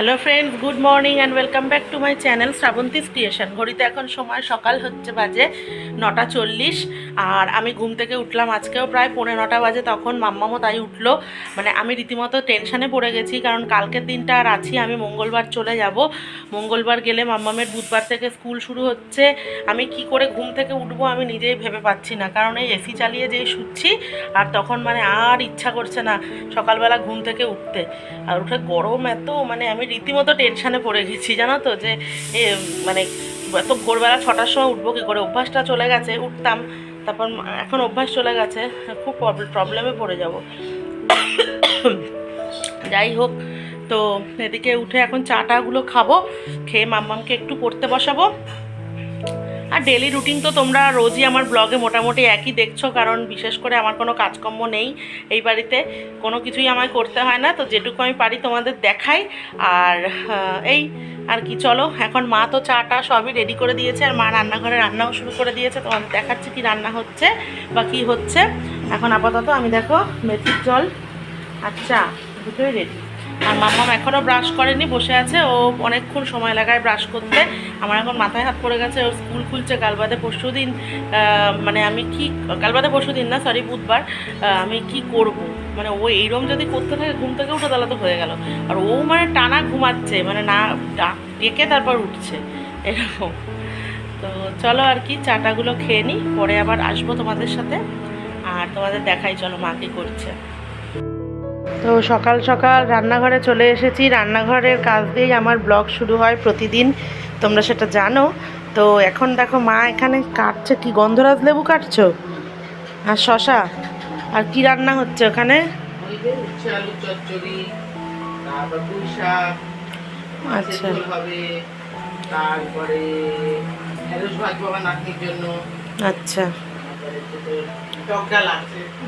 Hello friends good morning and welcome back to my channel Shrabanti's creation ঘড়িতে এখন সময়, সকাল হচ্ছে বাজে নটা চল্লিশ। আর আমি ঘুম থেকে উঠলাম আজকেও প্রায় পৌনে নটা বাজে, তখন মাম্মামও তাই উঠল। মানে আমি রীতিমতো টেনশানে পড়ে গেছি, কারণ কালকের দিনটা আর আছি আমি, মঙ্গলবার চলে যাব। মঙ্গলবার গেলে মাম্মামের বুধবার থেকে স্কুল শুরু হচ্ছে। আমি কি করে ঘুম থেকে উঠবো আমি নিজেই ভেবে পাচ্ছি না, কারণ এই এসি চালিয়ে যেই শুচ্ছি, আর তখন মানে আর ইচ্ছা করছে না সকালবেলা ঘুম থেকে উঠতে। আর উঠে গরম এত মানে আমি রীতিমতো টেনশানে পড়ে গেছি, জানো তো? যে মানে এত ভোরবেলা ছটার সময় উঠবো কী করে? অভ্যাসটা চলে গেছে, উঠতাম, তারপর এখন অভ্যাস চলে গেছে, খুব প্রবলেমে পড়ে যাব। যাই হোক, তো এদিকে উঠে এখন চাটাগুলো খাব, খেয়ে মাম্মামকে একটু পড়তে বসাবো। আর ডেলি রুটিন তো তোমরা রোজই আমার ব্লগে মোটামুটি একই দেখছ, কারণ বিশেষ করে আমার কোনো কাজকর্ম নেই এই বাড়িতে, কোনো কিছুই আমায় করতে হয় না। তো যেটুকু আমি পারি তোমাদের দেখাই। আর এই, আর কি, চলো, এখন মা তো চাটা সবই রেডি করে দিয়েছে, আর মা রান্নাঘরে রান্নাও শুরু করে দিয়েছে। তোমাদের দেখাচ্ছি কি রান্না হচ্ছে বা কি হচ্ছে। এখন আপাতত আমি দেখো মেথির জল আচ্ছা দুটোই রেডি আর মাম্মাম এখনও ব্রাশ করেনি, বসে আছে। ও অনেকক্ষণ সময় লাগায় ব্রাশ করতে। আমার এখন মাথায় হাত পড়ে গেছে, ও স্কুল খুলছে। কাল বাদে পরশু দিন মানে আমি কি, কাল বাদে পরশু দিন না সরি বুধবার আমি কি করব? মানে ও এইরকম যদি করতে থাকে, ঘুম থেকে উঠে তাহলে তো হয়ে গেল। আর ও মানে টানা ঘুমাচ্ছে মানে না, ডাক ডেকে তারপর উঠছে, এরকম। তো চলো আর কি, চাটাগুলো খেয়ে নিই পরে আবার আসব তোমাদের সাথে। আর তোমাদের দেখাই, চলো মা কী করছে। তো সকাল সকাল রান্নাঘরে চলে এসেছি। রান্নাঘরের কাজ দিয়েই আমার ব্লগ শুরু হয় প্রতিদিন তোমরা সেটা জানো। তো এখন দেখো মা এখানে কাটছে কি গন্ধরাজ লেবু কাটছো? আর শশা? আর কি রান্না হচ্ছে ওখানে? আচ্ছা। তারপরে আচ্ছা।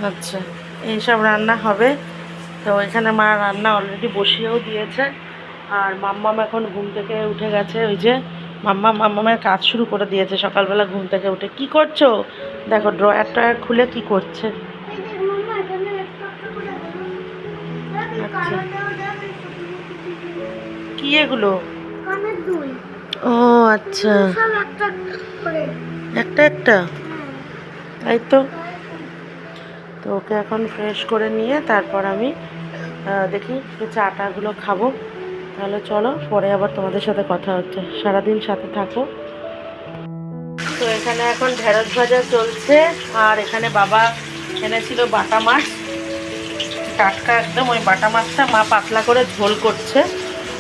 আচ্ছা। এইসব রান্না হবে। তো এখানে মা রান্না অলরেডি বসিয়েও দিয়েছে। আর মাম্মাম এখন ঘুম থেকে উঠে গেছে, ওই যে মাম্মা মাম্মামের কাজ শুরু করে দিয়েছে সকালবেলা ঘুম থেকে উঠে। কি করছ? দেখো ড্রয়ার টয়ার খুলে কি করছে? কি এগুলো? ও আচ্ছা। একটা একটা। তাই তো। তো ওকে এখন ফ্রেশ করে নিয়ে তারপর আমি দেখি চাটাগুলো খাব। তাহলে চলো, পরে আবার তোমাদের সাথে কথা হচ্ছে। সারাদিন সাথে থাকো। তো এখানে এখন ঢেঁড়স ভাজা চলছে, আর এখানে বাবা এনেছিল বাটা মাছ। টাটকা একদম ওই বাটা মাছটা মা পাতলা করে ঝোল করছে,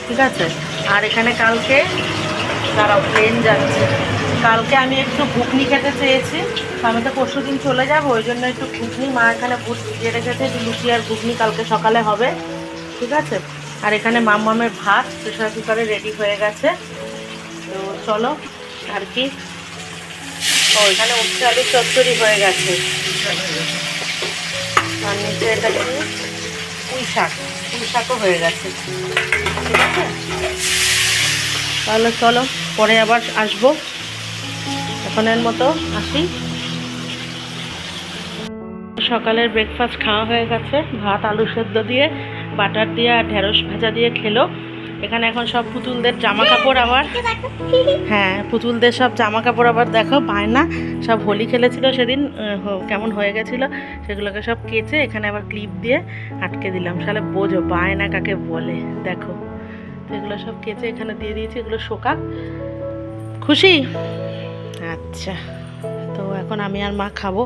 ঠিক আছে? আর এখানে কালকে দাঁড়াও ট্রেন যাচ্ছে। কালকে আমি একটু ঘুগনি খেতে চেয়েছি আমি তো পরশু দিন চলে যাব, ওই জন্য একটু ঘুগনি, মা এখানে বুট ভিজিয়ে রেখেছে লুচি আর ঘুগনি কালকে সকালে হবে, ঠিক আছে? আর এখানে মামামের ভাত, প্রেশার কুকারে রেডি হয়ে গেছে, তো চলো, আর কি? ও, এখানে উচ্ছে আলুর চচ্চড়ি হয়ে গেছে। আর নিচে এটা পুঁই শাক, পুঁই শাকও হয়ে গেছে, ঠিক আছে? তাহলে চলো, পরে আবার আসব। এখনের মতো আসি। সকালের ব্রেকফাস্ট খাওয়া হয়ে গেছে। ভাত, আলু সেদ্ধ দিয়ে, বাটার দিয়ে আর ঢেঁড়স ভাজা দিয়ে খেলো। এখানে এখন সব পুতুলদের জামা কাপড় আবার। হ্যাঁ পুতুলদের সব জামা কাপড় আবার দেখো, বায়না। সব হোলি খেলেছিল সেদিন কেমন হয়ে গেছিল সেগুলোকে সব কেচে এখানে আবার ক্লিপ দিয়ে আটকে দিলাম। সালে বোঝো, বায়না কাকে বলে? দেখো। তো এগুলো সব কেচে এখানে দিয়ে দিয়েছি, এগুলো শোকাক। খুশি? আচ্ছা তো এখন আমি আর মা খাব।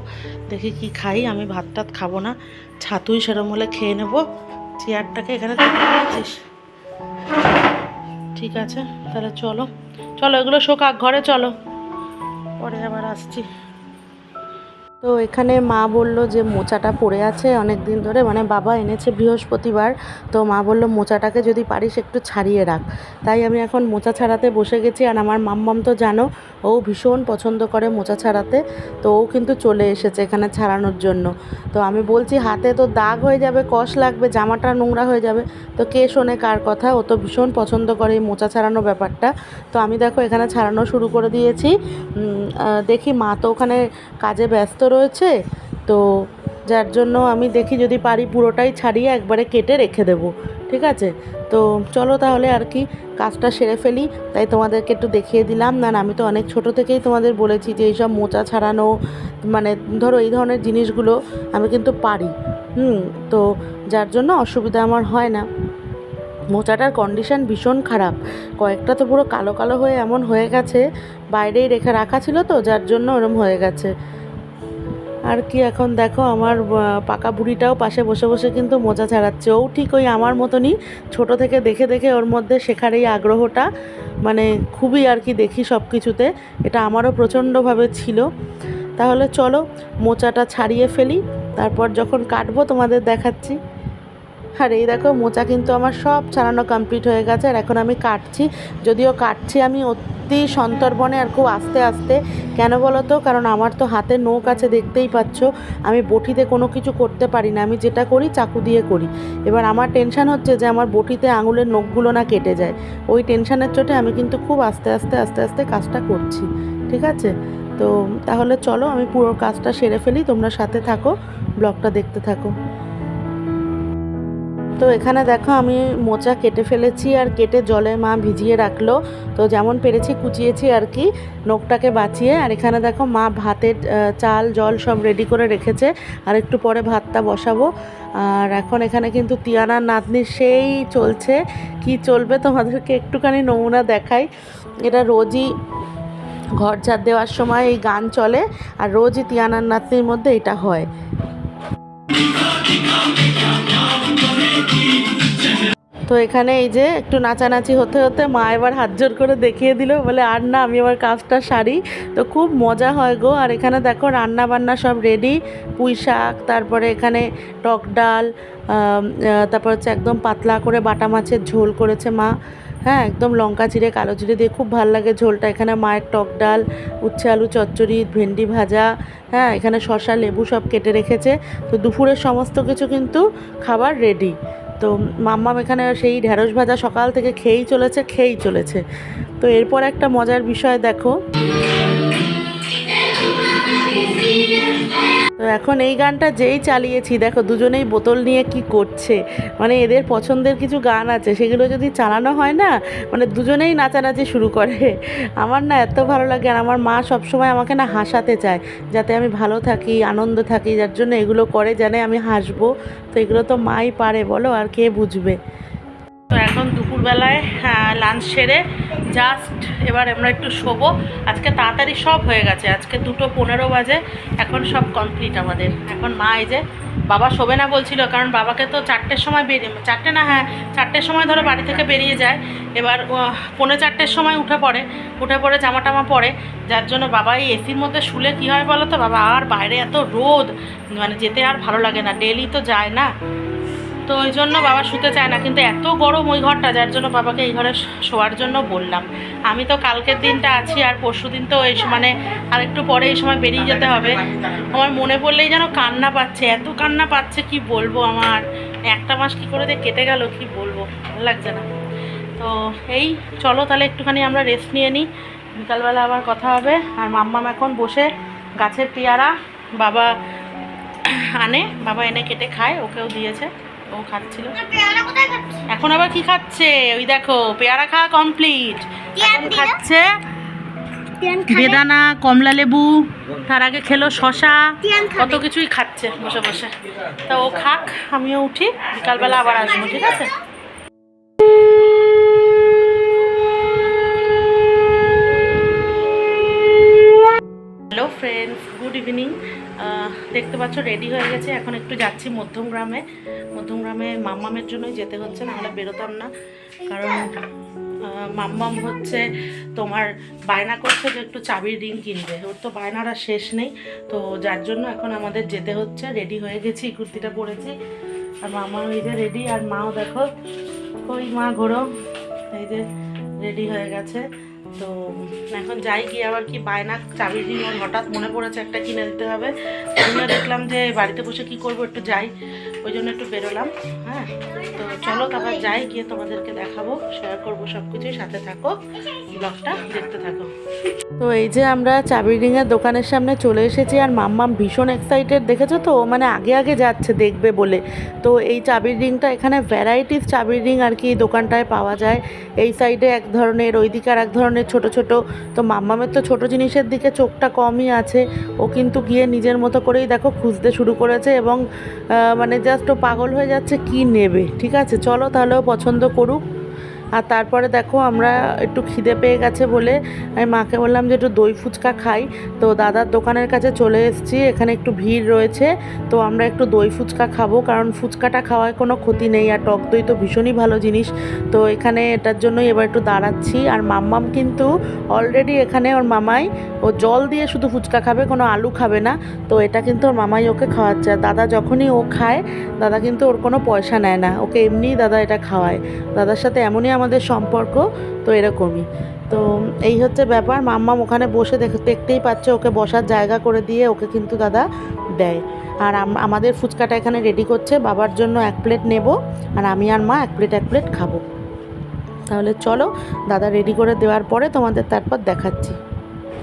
দেখি কি খাই, আমি ভাত টাত খাব না। ছাতুই সেরম হলে খেয়ে নেব। চেয়ারটাকে এখানে ঠিক আছে, তাহলে চলো। চলো, এগুলো শোকাক ঘরে চলো। পরে আবার আসছি। তো এখানে মা বলল যে মোচাটা পড়ে আছে অনেক দিন ধরে। মানে বাবা এনেছে বৃহস্পতিবার। তো মা বলল, মোচাটাকে যদি পারিস একটু ছাড়িয়ে রাখ। তাই আমি এখন মোচা ছাড়াতে বসে গেছি। আর আমার মাম্মাম তো জানো, ও ভীষণ পছন্দ করে মোচা ছাড়াতে। তো ও কিন্তু চলে এসেছে এখানে ছাড়ানোর জন্য। তো আমি বলছি, হাতে তো দাগ হয়ে যাবে, কষ লাগবে, জামাটা নোংরা হয়ে যাবে। তো কে শোনে কার কথা, ও তো ভীষণ পছন্দ করে এই মোচা ছাড়ানো ব্যাপারটা। তো আমি দেখো এখানে ছাড়ানো শুরু করে দিয়েছি। দেখি মা তো ওখানে কাজে ব্যস্ত রয়েছে তো যার জন্য আমি দেখি যদি পারি পুরোটাই ছাড়িয়ে একবারে কেটে রেখে দেবো ঠিক আছে? তো চলো তাহলে আর কি কাজটা সেরে ফেলি। তাই তোমাদেরকে একটু দেখিয়ে দিলাম। না না, আমি তো অনেক ছোট থেকেই তোমাদের বলেছি যে এইসব মোচা ছাড়ানো মানে ধরো এই ধরনের জিনিসগুলো আমি কিন্তু পারি। হুম তো যার জন্য অসুবিধা আমার হয় না। মোচাটার কন্ডিশন ভীষণ খারাপ। কয়েকটা তো পুরো কালো কালো হয়ে এমন হয়ে গেছে বাইরেই রেখে রাখা ছিল তো যার জন্য ওরম হয়ে গেছে। আর কি এখন দেখো, আমার পাকা বুড়িটাও পাশে বসে বসে কিন্তু মোচা ছাড়াচ্ছে। ও ঠিক ওই আমার মতনই ছোট থেকে দেখে দেখে ওর মধ্যে শেখার এই আগ্রহটা মানে খুবই আর কি দেখি সব কিছুতে এটা আমারও প্রচণ্ডভাবে ছিল। তাহলে চলো মোচাটা ছাড়িয়ে ফেলি, তারপর যখন কাটবো তোমাদের দেখাচ্ছি। আর এই দেখো, মোচা কিন্তু আমার সব ছাড়ানো কমপ্লিট হয়ে গেছে আর এখন আমি কাটছি। যদিও কাটছি আমি অতি সন্তর্পণে আর খুব আস্তে আস্তে। কেন বলো তো? কারণ আমার তো হাতে নোখ আছে, দেখতেই পাচ্ছ। আমি বটিতে কোনো কিছু করতে পারি না, আমি যেটা করি চাকু দিয়ে করি। এবার আমার টেনশন হচ্ছে যে আমার বটিতে আঙুলের নখগুলো না কেটে যায়। ওই টেনশনের চোটে আমি কিন্তু খুব আস্তে আস্তে আস্তে আস্তে কাজটা করছি, ঠিক আছে? তো তাহলে চলো, আমি পুরো কাজটা সেরে ফেলি। তোমরা সাথে থাকো, ব্লগটা দেখতে থাকো। তো এখানে দেখো আমি মোচা কেটে ফেলেছি আর কেটে জলে মা ভিজিয়ে রাখল। তো যেমন পেরেছি কুচিয়েছি আর কি, নখটাকে বাঁচিয়ে। আর এখানে দেখো মা ভাতের চাল, জল সব রেডি করে রেখেছে। আর একটু পরে ভাতটা বসাবো। আর এখন এখানে কিন্তু তিয়ানার নাতনি সেই চলছে। কি চলবে তোমাদেরকে একটুখানি নমুনা দেখাই। এটা রোজই ঘর ঝাড় দেওয়ার সময় এই গান চলে। আর রোজই তিয়ানার নাতনির মধ্যে এটা হয়। তো এখানে এই যে একটু নাচানাচি হতে হতে মা এবার হাত জোর করে দেখিয়ে দিল, বলে, আর না, আমি আমার কাজটা সারি। তো খুব মজা হয় গো। আর এখানে দেখো রান্না বান্না সব রেডি পুঁই শাক তারপরে এখানে টক ডাল তারপর হচ্ছে একদম পাতলা করে বাটা মাছের ঝোল করেছে মা। হ্যাঁ একদম লঙ্কা চিড়ে কালো চিড়ে দিয়ে খুব ভালো লাগে ঝোলটা। এখানে মায়ের টক ডাল, উচ্ছে আলু, চচ্চড়ি, ভেন্ডি ভাজা হ্যাঁ এখানে শশা লেবু সব কেটে রেখেছে। তো দুপুরের সমস্ত কিছু কিন্তু খাবার রেডি তো মাম্মাম এখানে সেই ঢ্যাঁড়স ভাজা সকাল থেকে খেয়েই চলেছে খেয়েই চলেছে। তো এরপর একটা মজার বিষয় দেখো। তো এখন এই গানটা যেই চালিয়েছি, দেখো দুজনেই বোতল নিয়ে কি করছে। মানে এদের পছন্দের কিছু গান আছে, সেগুলো যদি চালানো হয় না মানে দুজনেই নাচানাচি শুরু করে। আমার না এত ভালো লাগে আর আমার মা সবসময় আমাকে না হাসাতে চায়, যাতে আমি ভালো থাকি, আনন্দ থাকি, যার জন্য এগুলো করে জানে আমি হাসবো। তো এগুলো তো মাই পারে, বলো আর কে বুঝবে? তো এখন দুপুরবেলায় লাঞ্চ সেরে জাস্ট এবার আমরা একটু শোবো। আজকে তাড়াতাড়ি সব হয়ে গেছে। আজকে দুটো পনেরো বাজে, এখন সব কমপ্লিট আমাদের। এখন মা এই যে বাবা শোবে না বলছিল, কারণ বাবাকে তো চারটের সময় বেরিয়ে, চারটে না হ্যাঁ চারটের সময় ধরো বাড়ি থেকে বেরিয়ে যায়। এবার পৌনে চারটের সময় উঠে পড়ে উঠে পড়ে জামা টামা পরে। যার জন্য বাবা এই এসির মধ্যে শুলে কী হয় বলো তো? বাবা, আর বাইরে এত রোদ মানে যেতে আর ভালো লাগে না। ডেলি তো যায় না। তো ওই জন্য বাবা শুতে চায় না, কিন্তু এত গরম ওই ঘরটা, যার জন্য বাবাকে এই ঘরে শোয়ার জন্য বললাম। আমি তো কালকের দিনটা আছি, আর পরশু দিন তো এই মানে আর একটু পরে এই সময় বেরিয়ে যেতে হবে। আমার মনে পড়লেই যেন কান্না পাচ্ছে, এত কান্না পাচ্ছে, কি বলব আমার? একটা মাস কি করে দিয়ে কেটে গেল, কি বলব? ভালো লাগছে না। তো এই, চলো তাহলে একটুখানি আমরা রেস্ট নিয়ে নিই। বিকালবেলা আবার কথা হবে। আর মাম্মাম এখন বসে গাছের পেয়ারা বাবা আনে, বাবা এনে কেটে খায়, ওকেও দিয়েছে। ও খাচ্ছিল। এখন আবার কি খাচ্ছে? ওই দেখো পেয়ারা খাওয়া কমপ্লিট এখন খাচ্ছে বেদানা কমলা লেবু তার আগে খেলো শশা কত কিছুই খাচ্ছে বসে বসে। তা ও খাক আমিও উঠি বিকালবেলা আবার আসব ঠিক আছে? হ্যালো ফ্রেন্ডস গুড ইভিনিং দেখতে পাচ্ছ রেডি হয়ে গেছে। এখন একটু যাচ্ছি মধ্যমগ্রামে মধ্যমগ্রামে মাম্মামের জন্যই যেতে হচ্ছে, না নাহলে বেরোতাম না। কারণ মাম্মাম হচ্ছে তোমার বায়না করছে যে একটু চাবির রিং কিনবে। ওর তো বায়নার শেষ নেই। তো যার জন্য এখন আমাদের যেতে হচ্ছে। রেডি হয়ে গেছি কুর্তিটা পরেছি। আর মামা ওই যে রেডি আর মাও দেখো। ওই মা ঘোরো এই যে রেডি হয়ে গেছে। তো এখন যাই গিয়ে আবার কি বায়না চামের দিন হঠাৎ মনে পড়েছে একটা কিনে দিতে হবে। দেখলাম যে বাড়িতে বসে কি করব একটু যাই, ওই জন্য একটু বেরোলাম। তো চলো তারপর যাই, গিয়ে তোমাদেরকে দেখাবো শেয়ার করব সব কিছুই সাথে থাকো ব্লগটা দেখতে থাকো। তো এই যে আমরা চাবি রিংয়ের দোকানের সামনে চলে এসেছি, আর মাম্মাম ভীষণ এক্সাইটেড দেখেছ তো? মানে আগে আগে যাচ্ছে, দেখবে বলে। তো এই চাবির রিংটা, এখানে ভ্যারাইটিস চাবির রিং আর কি দোকানটায় পাওয়া যায়। এই সাইডে এক ধরনের ওই ওইদিকে আর এক ধরনের ছোট ছোট। তো মাম্মামের তো ছোট জিনিসের দিকে চোখটা কমই আছে। ও কিন্তু গিয়ে নিজের মতো করেই দেখো, খুঁজতে শুরু করেছে এবং মানে জাস্ট ও পাগল হয়ে যাচ্ছে, কি নেবে ঠিক আছে? চলো তাহলেও পছন্দ করুক। আর তারপরে দেখো আমরা একটু খিদে পেয়ে গেছে বলে আমি মাকে বললাম যে একটু দই ফুচকা খাই। তো দাদার দোকানের কাছে চলে এসেছি, এখানে একটু ভিড় রয়েছে। তো আমরা একটু দই ফুচকা খাব, কারণ ফুচকাটা খাওয়ায় কোনো ক্ষতি নেই আর টক দই তো ভীষণই ভালো জিনিস। তো এখানে এটার জন্যই এবার একটু দাঁড়াচ্ছি। আর মাম্মাম কিন্তু অলরেডি এখানে ওর মামাই, ও জল দিয়ে শুধু ফুচকা খাবে, কোনো আলু খাবে না। তো এটা কিন্তু ওর মামাই ওকে খাওয়াচ্ছে। আর দাদা যখনই ও খায়, দাদা কিন্তু ওর কোনো পয়সা নেয় না। ওকে এমনিই দাদা এটা খাওয়ায়। দাদার সাথে এমনই আমাদের সম্পর্ক, তো এরকমই। তো এই হচ্ছে ব্যাপার, মাম্মাম ওখানে বসে দেখ, দেখতেই পাচ্ছে, ওকে বসার জায়গা করে দিয়ে ওকে কিন্তু দাদা দেয়। আর আম- আমাদের ফুচকাটা এখানে রেডি করছে, বাবার জন্য এক প্লেট নেব, আর আমি আর মা এক প্লেট এক প্লেট খাব। তাহলে চলো, দাদা রেডি করে দেওয়ার পরে তোমাদের তারপর দেখাচ্ছি।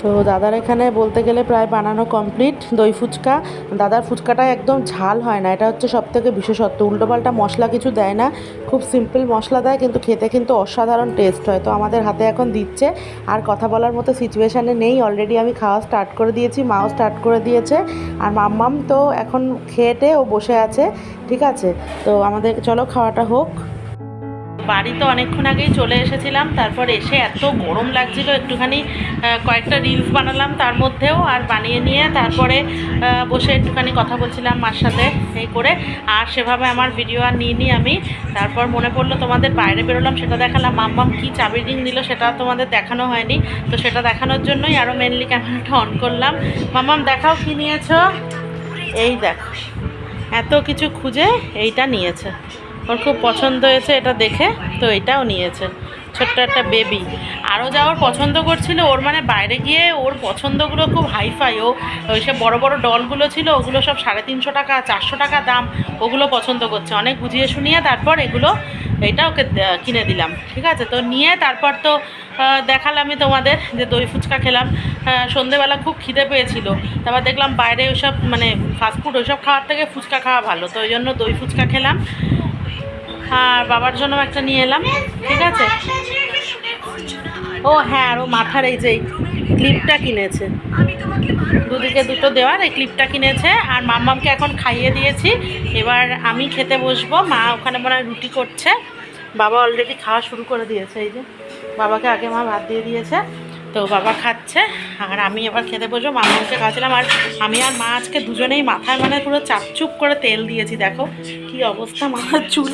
তো দাদার এখানে বলতে গেলে প্রায় বানানো কমপ্লিট দই ফুচকা। দাদার ফুচকাটা একদম ঝাল হয় না। এটা হচ্ছে সব থেকে বিশেষত্ব। উল্টোপাল্টা মশলা কিছু দেয় না। খুব সিম্পল মশলা দেয়, কিন্তু খেতে কিন্তু অসাধারণ টেস্ট হয়। তো আমাদের হাতে এখন দিচ্ছে। আর কথা বলার মতো সিচুয়েশানে নেই। অলরেডি আমি খাওয়া স্টার্ট করে দিয়েছি, মাও স্টার্ট করে দিয়েছে। আর মাম্মাম তো এখন খেয়েটে ও বসে আছে। ঠিক আছে? তো আমাদের, চলো খাওয়াটা হোক। বাড়ি তো অনেকক্ষণ আগেই চলে এসেছিলাম, তারপর এসে এত গরম লাগছিল, একটুখানি কয়েকটা রিলস বানালাম তার মধ্যেও আর বানিয়ে নিয়ে তারপরে বসে একটুখানি কথা বলছিলাম মার সাথে এই করে, আর সেভাবে আমার ভিডিও আর নিইনি আমি। তারপর মনে পড়ল তোমাদের বাইরে বেরোলাম, সেটা দেখালাম, মাম্মাম কী চাবি রিং দিল সেটা তোমাদের দেখানো হয়নি, তো সেটা দেখানোর জন্যই আরও মেনলি ক্যামেরাটা অন করলাম। মাম্মাম, দেখাও কী নিয়েছো? এই দেখো, এত কিছু খুঁজে এইটা নিয়েছে। ওর খুব পছন্দ হয়েছে এটা দেখে, তো এটাও নিয়েছে। ছোট্ট একটা বেবি আরও যা ওর পছন্দ করছিল, ওর মানে বাইরে গিয়ে ওর পছন্দগুলো খুব হাইফাই ও সব বড়ো বড়ো ডলগুলো ছিল, ওগুলো সব সাড়ে তিনশো টাকা, চারশো টাকা দাম, ওগুলো পছন্দ করছে। অনেক বুঝিয়ে শুনিয়ে তারপর এগুলো এইটা ওকে কিনে দিলাম। ঠিক আছে? তো নিয়ে তারপর তো দেখালামই তোমাদের যে দই ফুচকা খেলাম। সন্ধেবেলা খুব খিদে পেয়েছিল। তারপর দেখলাম বাইরে ওইসব মানে ফাস্টফুড ওইসব খাওয়ার থেকে ফুচকা খাওয়া ভালো। তো ওই জন্য দই ফুচকা খেলাম। আর বাবার জন্য একটা নিয়ে এলাম, ঠিক আছে? ও হ্যাঁ আর ও মাথার এই যে ক্লিপটা কিনেছে। দুদিকে দুটো দেওয়ার, এই ক্লিপটা কিনেছে, আর মাম্মামকে এখন খাইয়ে দিয়েছি। এবার আমি খেতে বসবো, মা ওখানে মনে রুটি করছে। বাবা অলরেডি খাওয়া শুরু করে দিয়েছে, এই যে। বাবাকে আগে মা ভাত দিয়ে দিয়েছে, তো বাবা খাচ্ছে, আর আমি এবার খেতে বসবো। মামাকে খাওয়াছিলাম, আর আমি আর মা আজকে দুজনেই মাথায় মানে পুরো চাপচুপ করে তেল দিয়েছি, দেখো। কি অবস্থা মাথার চুল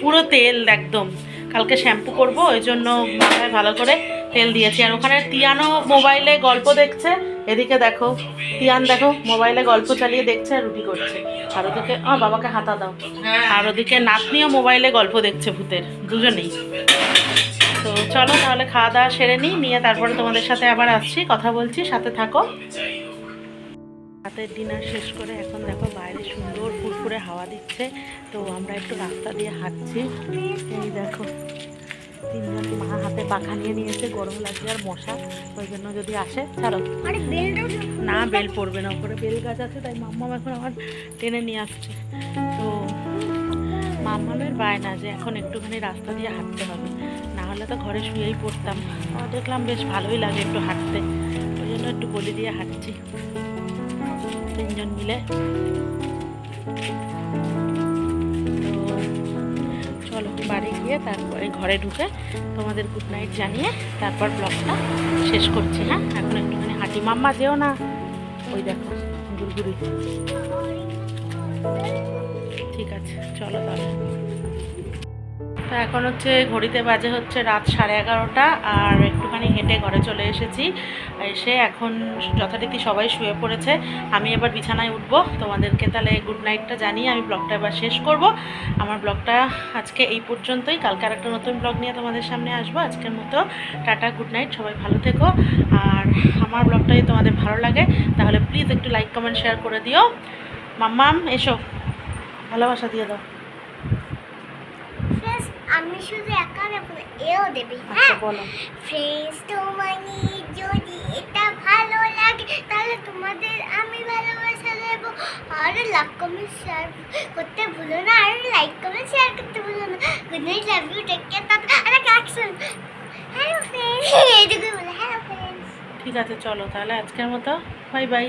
পুরো তেল একদম। কালকে শ্যাম্পু করব ওই জন্য মাথায় ভালো করে তেল দিয়েছি। আর ওখানে তিয়ানো মোবাইলে গল্প দেখছে। এদিকে দেখো, তিয়ান দেখো, মোবাইলে গল্প চালিয়ে দেখছে আর রুটি করছে। আর ওদিকে ও বাবাকে হাতা দাও। আর ওদিকে নাতনিও মোবাইলে গল্প দেখছে ভূতের, দুজনেই। তো চলো তাহলে খাওয়া দাওয়া সেরে নিই, নিয়ে তারপরে তোমাদের সাথে আবার আসছি, কথা বলছি, সাথে থাকো। রাতের ডিনার শেষ করে এখন দেখো বাইরে সুন্দর ফুরফুরে হাওয়া দিচ্ছে। তো আমরা একটু রাস্তা দিয়ে হাঁটছি। এই দেখো তিনজনে মা হাতে পাখা নিয়ে নিয়েছে গরম লাগছে আর মশা ওই জন্য যদি আসে ছাড়ো। না বেল পড়বে না ওপরে বেল গাছ আছে তাই মাম্মাম এখন আমার টেনে নিয়ে আসছে। তো মাম্মামের বায়না যে এখন একটুখানি রাস্তা দিয়ে হাঁটতে হবে। না হলে তো ঘরে শুয়েই পড়তাম। দেখলাম বেশ ভালোই লাগে একটু হাঁটতে। ওই জন্য একটু গলি দিয়ে হাঁটছি। তিনজন মিলে। চলো, বাড়ি গিয়ে তারপরে ঘরে ঢুকে তোমাদের গুড নাইট জানিয়ে তারপর ব্লগটা শেষ করছি হ্যাঁ? এখন একটুখানি হাঁটি। মাম্মা, যেও না। ওই দেখো, গুড়গুড়ি। ঠিক আছে, চলো তাহলে। তো এখন হচ্ছে ঘড়িতে বাজে হচ্ছে রাত সাড়ে এগারোটা, আর একটুখানি হেঁটে ঘরে চলে এসেছি। এসে এখন যথারীতি সবাই শুয়ে পড়েছে। আমি এবার বিছানায় উঠবো। তোমাদেরকে তাহলে গুড নাইটটা জানিয়ে আমি ব্লগটা এবার শেষ করব। আমার ব্লগটা আজকে এই পর্যন্তই। কালকে আর একটা নতুন ব্লগ নিয়ে তোমাদের সামনে আসব। আজকের মতো টাটা গুড নাইট সবাই ভালো থেকো। আর আমার ব্লগটা যদি তোমাদের ভালো লাগে, তাহলে প্লিজ একটু লাইক কমেন্ট শেয়ার করে দিও। মাম্মাম, এসো। ভালোবাসা দিয়ে দাও। আমি শুধু একা দেবো না, এও দেবে আচ্ছা হ্যাঁ? বলো। ফ্রেন্ডস তোমাকে যদি এটা ভালো লাগে তাহলে তোমাদের আমি ভালোবাসা দেবো। আর লাইক কমেন্ট শেয়ার করতে ভুলো না আর লাইক কমেন্ট শেয়ার করতে ভুলো না। Good night love you take care tata আরে অ্যাকশন হ্যালো ফ্রেন্ডস এইটুকুই বলে হ্যালো ফ্রেন্ডস ঠিক আছে চলো তাহলে আজকের মতো। Bye bye